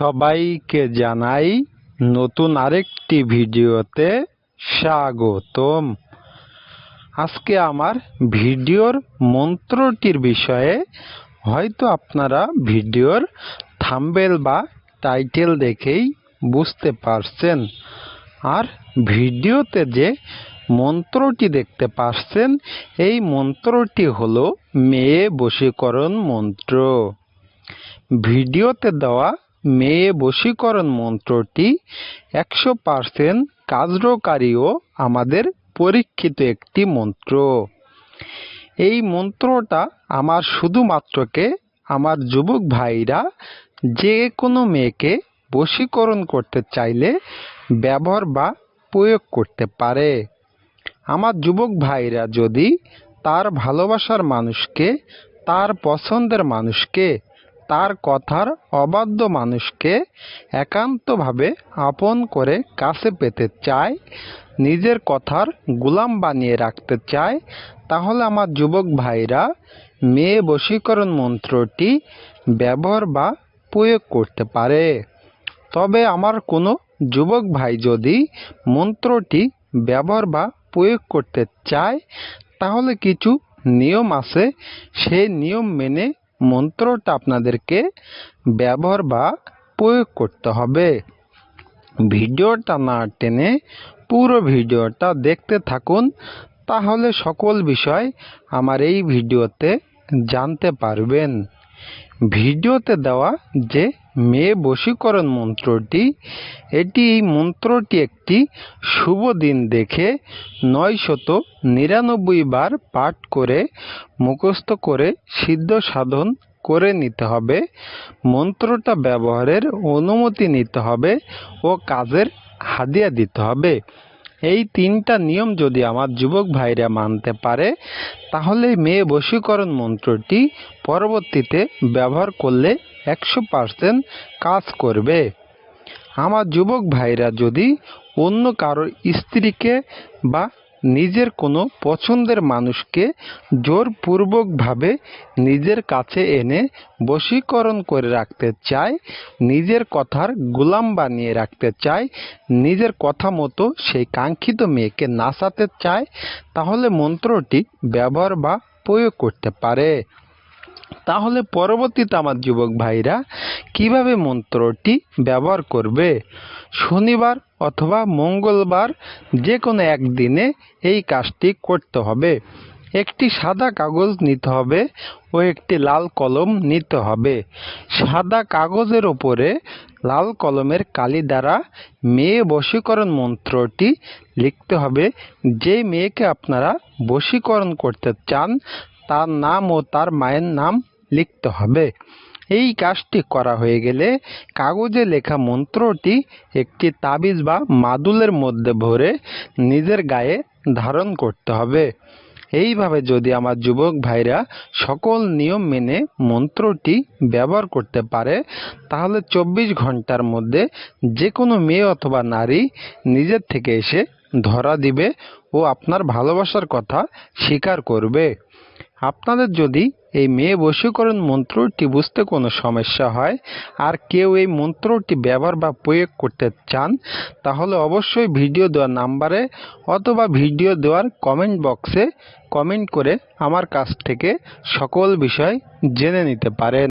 সবাইকে জানাই নতুন আরেকটি ভিডিওতে স্বাগতম। আজকে আমার ভিডিওর মন্ত্রটির বিষয়ে হয়তো আপনারা ভিডিওর থাম্বেল বা টাইটেল দেখেই বুঝতে পারছেন। আর ভিডিওতে যে মন্ত্রটি দেখতে পাচ্ছেন এই মন্ত্রটি হলো মেয়ে বশীকরণ মন্ত্র। ভিডিওতে দেওয়া মেয়ে বশীকরণ মন্ত্রটি একশো পার্সেন্ট কার্যকারী ও আমাদের পরীক্ষিত একটি মন্ত্র। এই মন্ত্রটা আমার শুধুমাত্রকে, আমার যুবক ভাইরা, যে কোনো মেয়েকে বশীকরণ করতে চাইলে ব্যবহার বা প্রয়োগ করতে পারে। আমার যুবক ভাইরা যদি তার ভালোবাসার মানুষকে, তার পছন্দের মানুষকে তার কথার অবাধ্য মানুষকে একান্তভাবে আপন করে কাছে পেতে চায়, নিজের কথার গুলাম বানিয়ে রাখতে চায়, তাহলে আমার যুবক ভাইরা মেয়ে বশীকরণ মন্ত্রটি ব্যবহার বা প্রয়োগ করতে পারে। তবে আমার কোনো যুবক ভাই যদি মন্ত্রটি ব্যবহার বা প্রয়োগ করতে চায়, তাহলে কিছু নিয়ম আছে। সেই নিয়ম মেনে মন্ত্রটা আপনাদেরকে ব্যবহার বা প্রয়োগ করতে হবে। ভিডিওটা না টেনে পুরো ভিডিওটা দেখতে থাকুন, তাহলে সকল বিষয় আমার এই ভিডিওতে জানতে পারবেন। ভিডিওতে দেওয়া যে মেয়ে বশীকরণ মন্ত্রটি। এটি এই মন্ত্রটি একটি শুভ দিন দেখে নয় শত নিরানব্বই বার পাঠ করে, মুখস্থ করে, সিদ্ধ সাধন করে নিতে হবে। মন্ত্রটা ব্যবহারের অনুমতি নিতে হবে ও কাজের হাদিয়া দিতে হবে। এই তিনটা নিয়ম যদি আমার যুবক ভাইরা মানতে পারে, তাহলে মেয়ে বশীকরণ মন্ত্রটি পরবর্তীতে ব্যবহার করলে একশো পার্সেন্ট কাজ করবে। আমার যুবক ভাইরা যদি অন্য কারোর স্ত্রীকে বা নিজের কোনো পছন্দের মানুষকে জোরপূর্বকভাবে নিজের কাছে এনে বশীকরণ করে রাখতে চায়, নিজের কথার গোলাম বানিয়ে রাখতে চায়, নিজের কথা মতো সেই কাঙ্ক্ষিত মেয়েকে নাচাতে চায়, তাহলে মন্ত্রটি ব্যবহার বা প্রয়োগ করতে পারে। তাহলে পরবর্তীতে আমার যুবক ভাইরা কীভাবে মন্ত্রটি ব্যবহার করবে? শনিবার অথবা মঙ্গলবার যে কোনো একদিনে এই কাজটি করতে হবে। একটি সাদা কাগজ নিতে হবে ও একটি লাল কলম নিতে হবে। সাদা কাগজের ওপরে লাল কলমের কালি দ্বারা মেয়ে বশীকরণ মন্ত্রটি লিখতে হবে। যে মেয়েকে আপনারা বশীকরণ করতে চান তার নাম ও তার মায়ের নাম লিখতে হবে। এই কাজটি করা হয়ে গেলে কাগজে লেখা মন্ত্রটি একটি তাবিজ বা মাদুলের মধ্যে ভরে নিজের গায়ে ধারণ করতে হবে। এইভাবে যদি আমার যুবক ভাইরা সকল নিয়ম মেনে মন্ত্রটি ব্যবহার করতে পারে, তাহলে চব্বিশ ঘণ্টার মধ্যে যে কোনো মেয়ে অথবা নারী নিজের থেকে এসে ধরা দিবে ও আপনার ভালোবাসার কথা স্বীকার করবে। আপনাদের যদি এই মেয়ে বশীকরণ মন্ত্রটি বুঝতে কোনো সমস্যা হয় আর কেউ এই মন্ত্রটি ব্যবহার বা প্রয়োগ করতে চান, তাহলে অবশ্যই ভিডিও দেওয়ার নাম্বারে অথবা ভিডিও দেওয়ার কমেন্ট বক্সে কমেন্ট করে আমার কাছ থেকে সকল বিষয় জেনে নিতে পারেন।